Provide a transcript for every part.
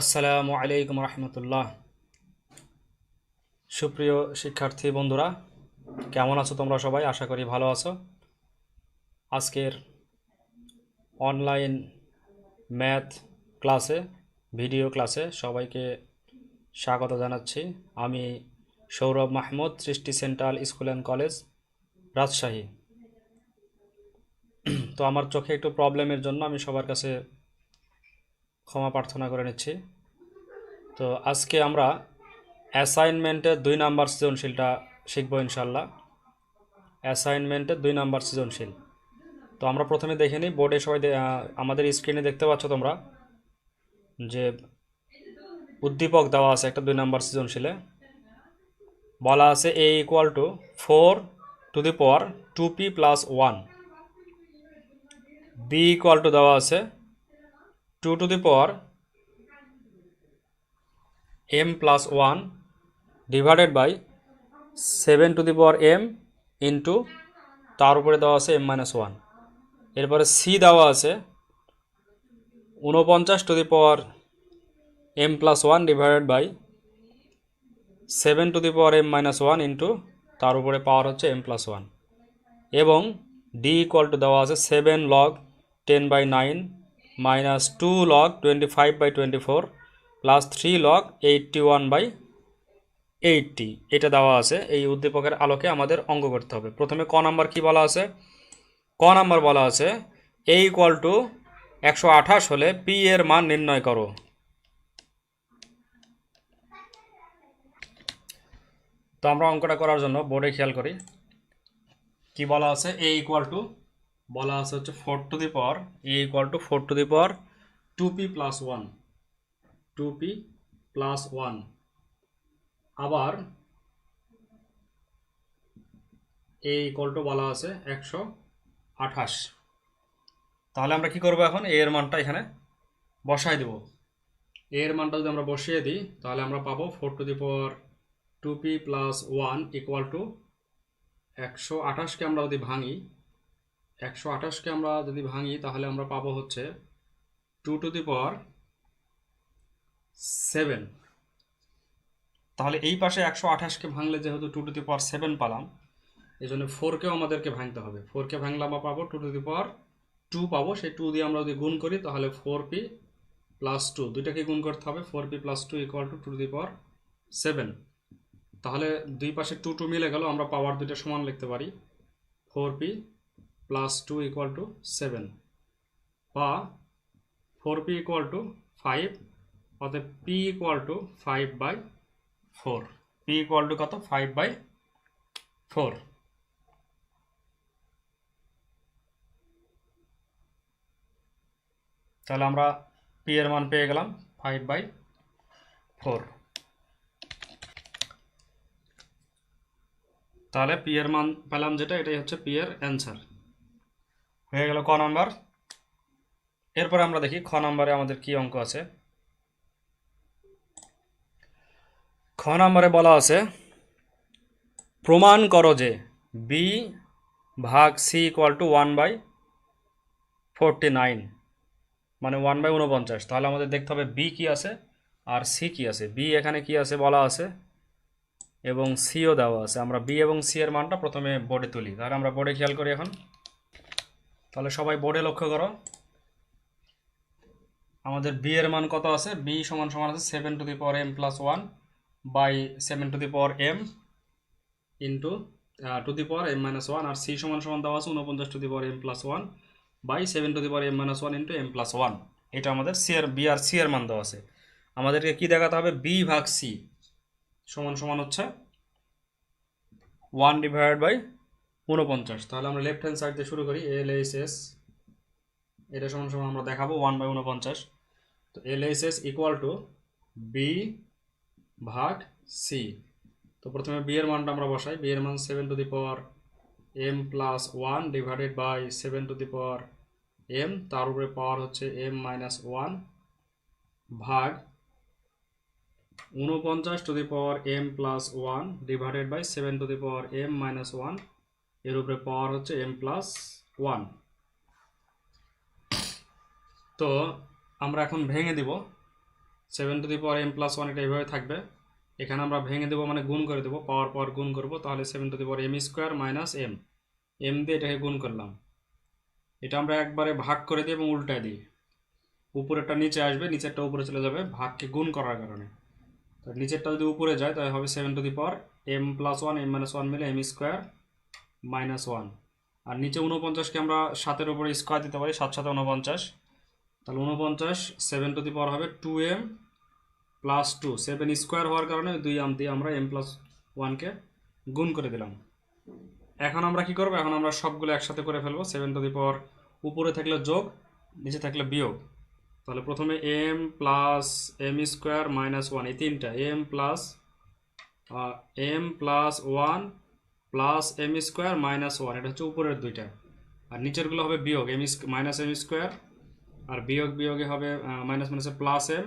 আসসালামু আলাইকুম রহমতুল্লাহ। সুপ্রিয় শিক্ষার্থী বন্ধুরা, কেমন আছো তোমরা সবাই? আশা করি ভালো আছো। আজকের অনলাইন ম্যাথ ক্লাসে ভিডিও ক্লাসে সবাইকে স্বাগত জানাচ্ছি। আমি Sourav Mahmud, Srishti central school and college Rajshahi. তো আমার চোখে একটু প্রবলেমের জন্য আমি সবার কাছে ক্ষমা প্রার্থনা করে নিচ্ছি। তো আজকে আমরা অ্যাসাইনমেন্টের দুই নাম্বার সৃজনশীলটা শিখব ইনশাল্লাহ অ্যাসাইনমেন্টের দুই নাম্বার সৃজনশীল। তো আমরা প্রথমে দেখে নিই, বোর্ডে সবাই আমাদের স্ক্রিনে দেখতে পাচ্ছ তোমরা যে উদ্দীপক দেওয়া আছে একটা দুই নাম্বার সৃজনশীলে। বলা আছে a equal to four to the power two p plus one b equal to দেওয়া আছে two to the power m plus one divided by seven to the power m into তার উপরে দেওয়া আছে এম মাইনাস ওয়ান। এরপরে C দেওয়া আছে উনপঞ্চাশ to the power m plus one divided by seven to the power m minus one into তার উপরে পাওয়ার হচ্ছে এম প্লাস ওয়ান। এবং ডি ইকুয়াল টু দেওয়া আছে seven log ten by nine log twenty five by twenty four plus three log eighty one by eighty এটা দেওয়া আছে এই উদ্দীপকের আলোকে আমাদের অঙ্ক করতে হবে। প্রথমে ক নাম্বার কি বলা আছে? ক নাম্বার বলা আছে এ ইকুয়াল টু একশো আঠাশ হলে পি এর মান নির্ণয় করো। তো আমরা অঙ্কটা করার জন্য বোর্ডে খেয়াল করি। কি বলা আছে? এ ইকুয়াল টু বলা আছে হচ্ছে four to the power a equal to four to the power two p plus one two p plus one আবার এ ইকুয়াল টু বলা আছে একশো আঠাশ। তাহলে আমরা কি করব এখন? এর মানটা এখানে বসাই দেব। এর মানটা যদি আমরা বসিয়ে দিই, তাহলে আমরা পাবো four to the power two p plus one equal to একশো আঠাশকে আমরা যদি ভাঙি একশো আঠাশকে আমরা যদি ভাঙি, তাহলে আমরা পাবো হচ্ছে two to the power seven. তাহলে এই পাশে একশো আঠাশকে ভাঙলে যেহেতু two to the power seven পালাম এই জন্য ফোরকেও আমাদেরকে ভাঙতে হবে। ফোরকে ভাঙলে আমরা পাবো two to the power two পাবো। সেই টু দিয়ে আমরা যদি গুণ করি, তাহলে ফোর পি প্লাস টু দুইটাকে গুণ করতে হবে। Four p plus two equal to two to the power seven তাহলে দুই পাশে টু টু মিলে গেল, আমরা পাওয়ার দুইটা সমান লিখতে পারি। Four p plus two equal to seven বা four p equal to five অতএব p equal to five by four p equal to কত? ফাইভ বাই ফোর তাহলে আমরা পি এর মান পেয়ে গেলাম ফাইভ বাই ফোর তাহলে পি এর মান পেলাম যেটা, এটাই হচ্ছে পি এর অ্যান্সার হয়ে গেল ক নাম্বার। এরপরে আমরা দেখি খ নাম্বারে আমাদের কি অঙ্ক আছে। খ নাম্বারে বলা আছে, প্রমাণ করো যে বি ভাগ c equal to one by forty nine মানে ওয়ান বাই উনপঞ্চাশ তাহলে আমাদের দেখতে হবে বি কি আছে আর সি কি আছে। বি এখানে কি আছে বলা আছে এবং সিও দেওয়া আছে। আমরা বি এবং সি এর মানটা প্রথমে বোর্ডে তুলি। তাহলে আমরা বোর্ডে খেয়াল করি এখন। তাহলে সবাই বোর্ডে লক্ষ্য করো। আমাদের বি এর মান কত আছে? বি সমান সমান আছে seven to the power m plus one by seven to the power m into to the power m minus one R C সমান সমান দেওয়া আছে উনপঞ্চাশ to the power m plus one by seven to the power m minus one into m plus one এটা আমাদের C আর B আর C এর মান দেওয়া আছে। আমাদেরকে কি দেখাতে হবে? বি ভাগ সি সমান সমান হচ্ছে ওয়ান ডিভাইডেড বাই উনপঞ্চাশ তাহলে আমরা লেফট হ্যান্ড সাইড দিয়ে শুরু করি এল এইচ এস এটা সমান সমান আমরা দেখাবো ওয়ান বাই উনপঞ্চাশ তো L H S equal to B ভাগ সি তো প্রথমে বি এর মানটা আমরা বসাই। বি এর মান seven to the power m plus one divided by seven to the power m তার উপরে পাওয়ার হচ্ছে এম মাইনাস ওয়ান ভাগ উনপঞ্চাশ to the power m plus one divided by seven to the power m minus one এর উপরে power হচ্ছে M plus one তো আমরা এখন ভেঙে দিব। Seven to the power m plus one এটা এইভাবে থাকবে। এখানে আমরা ভেঙে দেবো মানে গুণ করে দেবো পাওয়ার পাওয়ার গুণ করব, তাহলে seven to the power m square minus m m দিয়ে এটাকে গুণ করলাম। এটা আমরা একবারে ভাগ করে দিই এবং উল্টায় দিই। উপরেরটা নিচে আসবে, নিচেরটা উপরে চলে যাবে ভাগকে গুণ করার কারণে। তো নিচেরটা যদি উপরে যায়, তাহলে হবে seven to the power m plus one m minus one মিলে এম স্কোয়ার মাইনাস ওয়ান আর নিচে উনপঞ্চাশকে আমরা সাতের উপরে স্কোয়ার দিতে পারি, সাত সাথে উনপঞ্চাশ তাহলে উনপঞ্চাশ সেভেন টু দি পাওয়ার হবে two m plus two seven square হওয়ার কারণে দুই আম দিয়ে আমরা এম প্লাস ওয়ানকে গুণ করে দিলাম। এখন আমরা কি করব? এখন আমরা সবগুলো একসাথে করে ফেলব। সেভেন টু দি পাওয়ার উপরে থাকলে যোগ, নিচে থাকলে বিয়োগ। তাহলে প্রথমে m plus m square minus one এই তিনটা m plus m plus one plus m square minus one এটা হচ্ছে উপরের দুইটা। আর নিচেরগুলো হবে বিয়োগ এম মাইনাস এম স্কোয়ার আর বিয়োগ বিয়োগে হবে মাইনাস মাইনাসে প্লাস এম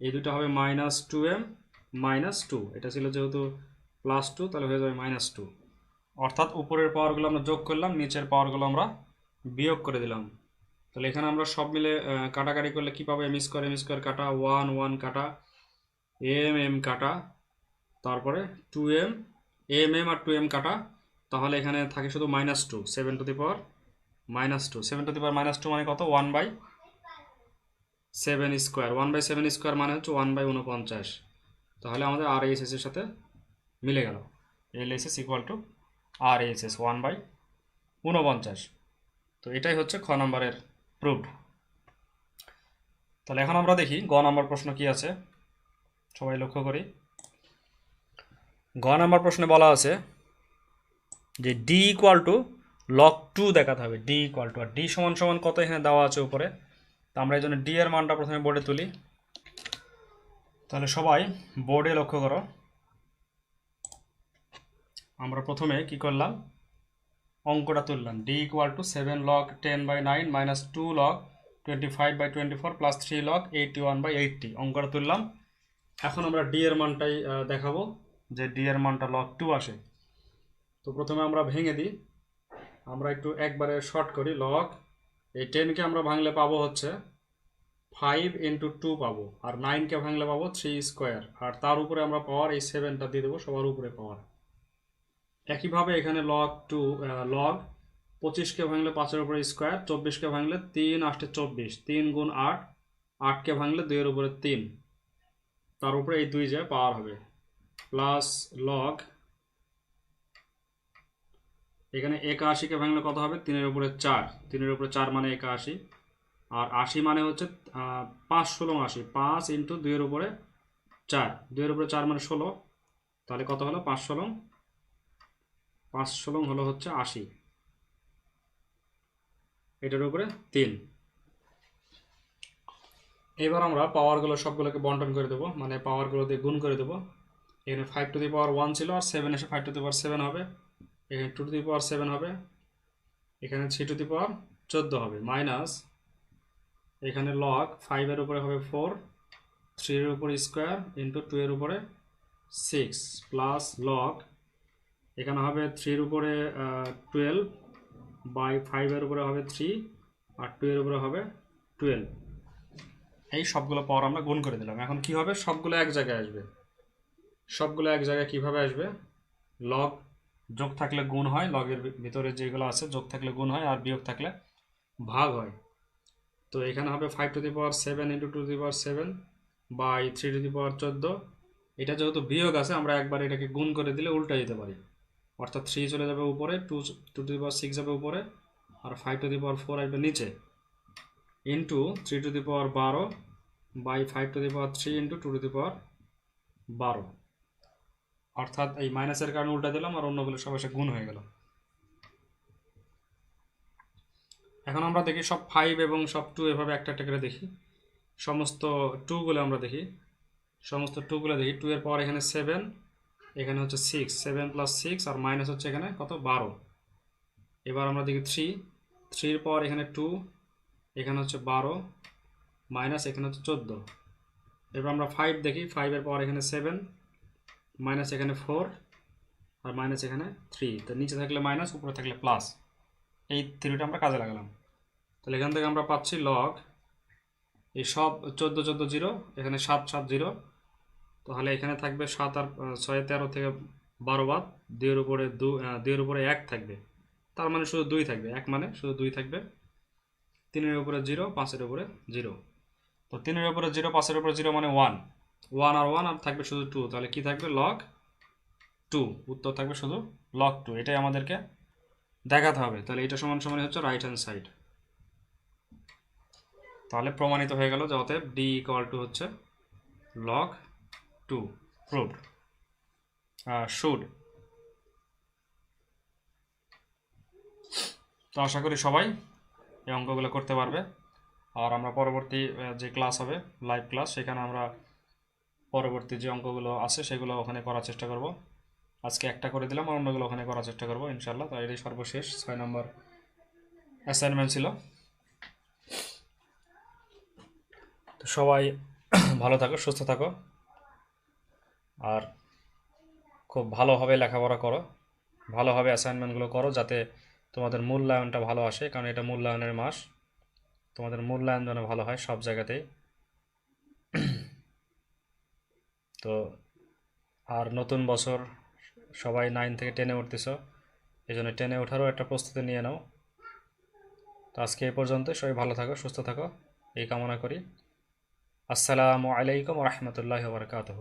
এই দুটো হবে minus two m minus two এটা ছিল যেহেতু প্লাস টু তাহলে হয়ে যাবে মাইনাস টু অর্থাৎ উপরের পাওয়ারগুলো আমরা যোগ করলাম, নিচের পাওয়ারগুলো আমরা বিয়োগ করে দিলাম। তাহলে এখানে আমরা সব মিলে কাটাকাটি করলে কী পাবো? এম স্কোয়ার এম স্কোয়ার কাটা ওয়ান ওয়ান কাটা এম এম কাটা, তারপরে টু এম এম এম আর টু এম কাটা, তাহলে এখানে থাকে শুধু minus two seven to the power minus two seven to the power minus two মানে কত? One by seven square one by seven square মানে হচ্ছে ওয়ান বাই উনপঞ্চাশ তাহলে আমাদের আর এইচ এর সাথে মিলে গেল। L S S equal to R H S one by উনপঞ্চাশ তো এটাই হচ্ছে খ নম্বরের প্রুফ তাহলে এখন আমরা দেখি, গ নম্বর প্রশ্ন কি আছে? সবাই লক্ষ্য করি। গ নম্বর প্রশ্নে বলা আছে যে d equal to log two দেখাতে হবে ডি ইকুয়াল টু আর ডি সমান সমান কত এখানে দেওয়া আছে উপরে? তো আমরা এই জন্য ডি এর মানটা প্রথমে বোর্ডে তুলি। তাহলে সবাই বোর্ডে লক্ষ্য করো। আমরা প্রথমে কি করলাম? অঙ্কটা তুললাম। D equal to seven log ten by nine minus two log twenty five by twenty four plus three log eighty one by eighty অঙ্কটা তুললাম। এখন আমরা ডি এর মানটাই দেখাবো। যে ডি এর মানটা লক টু আসে। তো প্রথমে আমরা ভেঙে দিই। আমরা একটু একবারে শর্ট করি। লগ এই টেনকে আমরা ভাঙলে পাবো হচ্ছে ফাইভ ইন্টু টু পাবো। আর নাইনকে ভাঙলে পাবো থ্রি স্কোয়ার আর তার উপরে আমরা পাওয়ার এই সেভেনটা দিয়ে দেবো সবার উপরে পাওয়ার একইভাবে এখানে লগ টু লগ পঁচিশকে ভাঙলে পাঁচের উপরে স্কোয়ার চব্বিশকে ভাঙলে তিন আটে চব্বিশ। তিন গুণ আট আটকে ভাঙলে দুইয়ের উপরে তিন। তার উপরে এই দুই যে পাওয়ার হবে। প্লাস লগ এখানে একাশিকে ভাঙলে কত হবে? তিনের উপরে চার। তিনের উপরে চার মানে একাশি। আর আশি মানে হচ্ছে পাঁচ ষোলো আশি। পাঁচ ইন্টু দুইয়ের উপরে চার। দুইয়ের উপরে চার মানে ষোলো। তাহলে কত হলো? পাঁচ ষোলো। পাঁচ ষোলো হলো হচ্ছে আশি। এটার উপরে তিন। এবার আমরা পাওয়ারগুলো সবগুলোকে বন্টন করে দেবো। মানে পাওয়ারগুলো দিয়ে গুণ করে দেবো। এখানে five to the power one ছিল আর সেভেন এসে five to the power seven হবে। এখানে two to the power seven হবে। এখানে থ্রি টু দি পাওয়ার চোদ্দ হবে। মাইনাস এখানে লগ ফাইভের উপরে হবে ফোর থ্রির উপরে স্কোয়ার ইন্টু টু এর উপরে সিক্স প্লাস লগ এখানে হবে থ্রির উপরে টুয়েলভ বাই ফাইভের উপরে হবে থ্রি আর টু এর উপরে হবে টুয়েলভ এই সবগুলো পাওয়ার আমরা গুণ করে দিলাম। এখন কি হবে? সবগুলো এক জায়গায় আসবে। সবগুলো এক জায়গায় কীভাবে আসবে? লগ যোগ থাকলে গুণ হয় লগের ভিতরে যেগুলো আছে, যোগ থাকলে গুণ হয় আর বিয়োগ থাকলে ভাগ হয়। তো এখানে হবে five to the power seven into to the power seven by three to the power চোদ্দ। এটা যেহেতু বিয়োগ আছে, আমরা একবার এটাকে গুণ করে দিলে উল্টে যেতে পারি। অর্থাৎ থ্রি চলে যাবে উপরে two two to the power six যাবে উপরে, আর five to the power four আসবে নিচে। Into three to the power বারো by five to the power three into two to the power বারো। অর্থাৎ এই মাইনাসের কারণে উল্টা দিলাম আর অন্যগুলো সব এসে গুণ হয়ে গেল। এখন আমরা দেখি সব ফাইভ এবং সব টু এভাবে একটা একটা করে দেখি। সমস্ত টুগুলো আমরা দেখি। সমস্ত টুগুলো দেখি। টু এর পাওয়ার এখানে সেভেন এখানে হচ্ছে সিক্স সেভেন প্লাস সিক্স আর মাইনাস হচ্ছে এখানে কত? বারো। এবার আমরা দেখি থ্রি থ্রির পাওয়ার এখানে টু এখানে হচ্ছে বারো মাইনাস এখানে হচ্ছে চোদ্দ। এবার আমরা ফাইভ দেখি। ফাইভের পাওয়ার এখানে সেভেন মাইনাস এখানে ফোর আর মাইনাস এখানে থ্রি তো নিচে থাকলে মাইনাস উপরে থাকলে প্লাস এই থ্রিটা আমরা কাজে লাগালাম। তাহলে এখান থেকে আমরা পাচ্ছি লগ এই সব চোদ্দ চোদ্দ জিরো এখানে সাত সাত জিরো তাহলে এখানে থাকবে সাত আর ছয়, তেরো থেকে বারো বাদ। দুইয়ের উপরে দু দুইয়ের উপরে এক থাকবে। তার মানে শুধু দুই থাকবে। এক মানে শুধু দুই থাকবে। তিনের উপরে জিরো পাঁচের উপরে জিরো তো তিনের উপরে জিরো পাঁচের উপরে জিরো মানে ওয়ান ওয়ান আর ওয়ান আর থাকবে শুধু টু তাহলে কি থাকবে? লক টু উত্তর থাকবে শুধু লক টু এটাই আমাদেরকে দেখাতে হবে। তাহলে এটা সমান সমান হচ্ছে রাইট হ্যান্ড সাইড তাহলে প্রমাণিত হয়ে গেল যে অতএব ডি ইকুয়াল টু হচ্ছে লক টু প্রুভড শুড তো আশা করি সবাই এই অঙ্কগুলো করতে পারবে। আর আমরা পরবর্তী যে ক্লাস হবে লাইভ ক্লাস সেখানে আমরা পরবর্তী যে অঙ্কগুলো আছে সেগুলো ওখানে করার চেষ্টা করব। আজকে একটা করে দিলাম, আর অন্যগুলো ওখানে করার চেষ্টা করব ইনশাল্লাহ তাই এটাই সর্বশেষ, ছয় নম্বর অ্যাসাইনমেন্ট ছিল। তো সবাই ভালো থাকো, সুস্থ থাকো। আর খুব ভালোভাবে লেখাপড়া করো, ভালোভাবে অ্যাসাইনমেন্টগুলো করো, যাতে তোমাদের মূল্যায়নটা ভালো আসে, কারণ এটা মূল্যায়নের মাস। তোমাদের মূল্যায়ন যেন ভালো হয় সব জায়গাতেই। তো আর নতুন বছর সবাই নাইন থেকে টেনে উঠতেছ এই জন্য টেনে ওঠারও একটা প্রস্তুতি নিয়ে নাও। তো আজকে এ পর্যন্ত, সবাই ভালো থাকো, সুস্থ থাকো, এই কামনা করি। আসসালামু আলাইকুম রহমতুল্লাহ বারকাতহ।